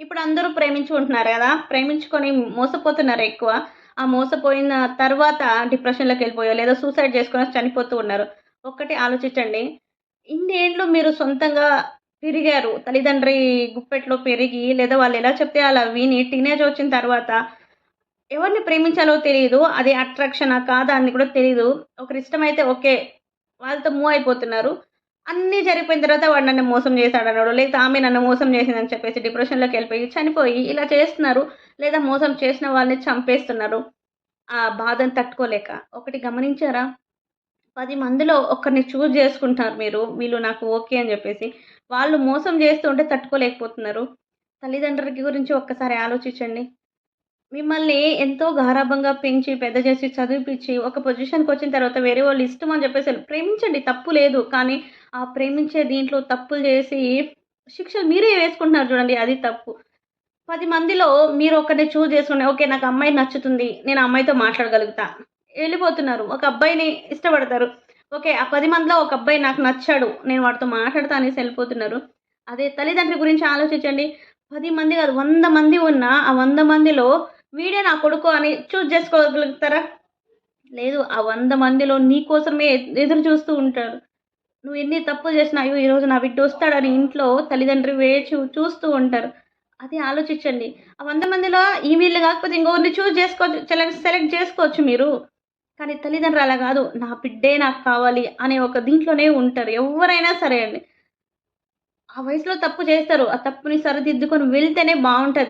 ఇప్పుడు అందరూ ప్రేమించుకుంటున్నారు కదా? ప్రేమించుకొని మోసపోతున్నారు ఎక్కువ. ఆ మోసపోయిన తర్వాత డిప్రెషన్లోకి వెళ్ళిపోయో లేదా సూసైడ్ చేసుకొని చనిపోతూ ఉన్నారు. ఒక్కటి ఆలోచించండి. ఇన్నేళ్ళు మీరు సొంతంగా పెరిగారు. తల్లిదండ్రి గుప్పెట్లో పెరిగి లేదా వాళ్ళు ఎలా చెప్తే అలా విని టీనేజ్ వచ్చిన తర్వాత ఎవరిని ప్రేమించాలో తెలియదు అది అట్రాక్షనా కాదా అని కూడా తెలియదు ఒకరి ఇష్టమైతే ఓకే వాళ్ళతో మూవ్ అయిపోతున్నారు. అన్నీ జరిగిపోయిన తర్వాత వాడు నన్ను మోసం చేశాడు అన్నాడు లేదా ఆమె నన్ను మోసం చేసిందని చెప్పేసి డిప్రెషన్లోకి వెళ్ళిపోయి చనిపోయి ఇలా చేస్తున్నారు లేదా మోసం చేసిన వాళ్ళని చంపేస్తున్నారు. ఆ బాధను తట్టుకోలేక. ఒకటి గమనించారా? పది మందిలో ఒకరిని చూజ్ చేసుకుంటారు మీరు వీళ్ళు నాకు ఓకే అని చెప్పేసి. వాళ్ళు మోసం చేస్తుంటే తట్టుకోలేకపోతున్నారు. తల్లిదండ్రులకి గురించి ఒక్కసారి ఆలోచించండి. మిమ్మల్ని ఎంతో గారాభంగా పెంచి పెద్ద చేసి చదివిపించి ఒక పొజిషన్కి వచ్చిన తర్వాత వేరే వాళ్ళు ఇష్టం అని చెప్పేసి ప్రేమించండి. తప్పు లేదు. కానీ ఆ ప్రేమించే దీంట్లో తప్పులు చేసి శిక్షలు మీరే వేసుకుంటున్నారు చూడండి. అది తప్పు. పది మందిలో మీరు ఒకరిని చూజ్ చేసుకుని ఓకే నాకు అమ్మాయి నచ్చుతుంది. నేను అమ్మాయితో మాట్లాడగలుగుతా. వెళ్ళిపోతున్నారు. ఒక అబ్బాయిని ఇష్టపడతారు. ఓకే ఆ పది మందిలో ఒక అబ్బాయి నాకు నచ్చాడు. నేను వాడితో మాట్లాడతా అనేసి వెళ్ళిపోతున్నారు. అదే తల్లిదండ్రుల గురించి ఆలోచించండి. పది మంది కాదు వంద మంది ఉన్నా ఆ వంద మందిలో వీడే నా కొడుకు అని చూజ్ చేసుకోగలుగుతారా? లేదు ఆ వంద మందిలో నీ కోసమే ఎదురు చూస్తూ ఉంటారు. నువ్వు ఎన్ని తప్పులు చేసినా అయ్యో ఈరోజు నా బిడ్డ వస్తాడని ఇంట్లో తల్లిదండ్రులు వేచి చూస్తూ ఉంటారు. అది ఆలోచించండి. ఆ వంద మందిలో ఈ వీళ్ళు కాకపోతే ఇంకొకరిని చూస్ చేసుకోవచ్చు సెలెక్ట్ సెలెక్ట్ చేసుకోవచ్చు మీరు. కానీ తల్లిదండ్రులు అలా కాదు. నా బిడ్డే నాకు కావాలి అనే ఒక దీంట్లోనే ఉంటారు. ఎవరైనా సరే అండి. ఆ వయసులో తప్పు చేస్తారు. ఆ తప్పుని సరిదిద్దుకొని వెళ్తేనే బాగుంటుంది.